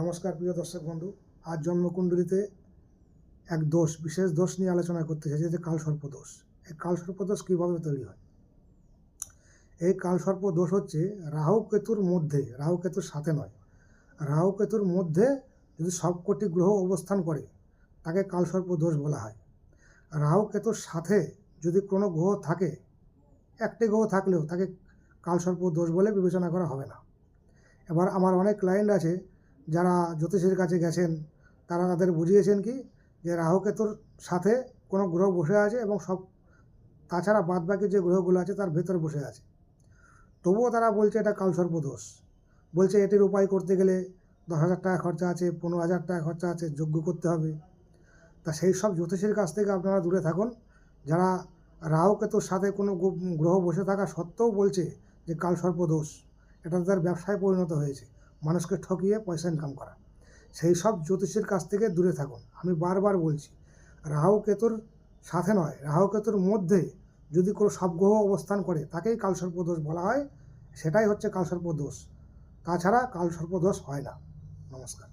নমস্কার, প্রিয় দর্শক বন্ধু। আজ জন্মকুণ্ডলিতে এক দোষ, বিশেষ দোষ নিয়ে আলোচনা করতে চাইছি, যে কালসর্প দোষ। এই কালসর্প দোষ কীভাবে তৈরি হয়? এই কালসর্প দোষ হচ্ছে রাহু কেতুর মধ্যে, রাহু কেতুর সাথে নয়। রাহু কেতুর মধ্যে যদি সবকটি গ্রহ অবস্থান করে, তাকে কালসর্প দোষ বলা হয়। রাহু কেতুর সাথে যদি কোনো গ্রহ থাকে, একটি গ্রহ থাকলেও তাকে কালসর্প দোষ বলে বিবেচনা করা হবে না। এবার আমার অনেক ক্লায়েন্ট আছে যারা জ্যোতিষীর কাছে গেছেন, তারা তাদের বুঝিয়েছেন কি যে রাহুকেতুর সাথে কোনো গ্রহ বসে আছে এবং সব, তাছাড়া বাদবাকি যে গ্রহগুলো আছে তার ভেতর বসে আছে। তবুও তারা বলছে এটা কালসর্প দোষ। বলছে এটির উপায় করতে গেলে দশ হাজার টাকা খরচা আছে, পনেরো হাজার টাকা খরচা আছে যোগ্য করতে হবে। তা সেই সব জ্যোতিষের কাছ থেকে আপনারা দূরে থাকুন। যারা রাহুকেতুর সাথে কোনো গ্রহ বসে থাকা সত্ত্বেও বলছে যে কালসর্প দোষ, এটা তাদের ব্যবসায় পরিণত হয়েছে। মানুষকে ঠকিয়ে পয়সা ইনকাম করা। সেই সব জ্যোতিষের কাছ থেকে দূরে থাকুন। আমি বারবার বলছি রাহু কেতুর সাথে নয় রাহু কেতুর মধ্যে যদি কোনো সবগ্রহ অবস্থান করে, তাকেই কালসর্প দোষ বলা হয়। সেটাই হচ্ছে কালসর্প দোষ। তাছাড়া কালসর্প দোষ হয় না। নমস্কার।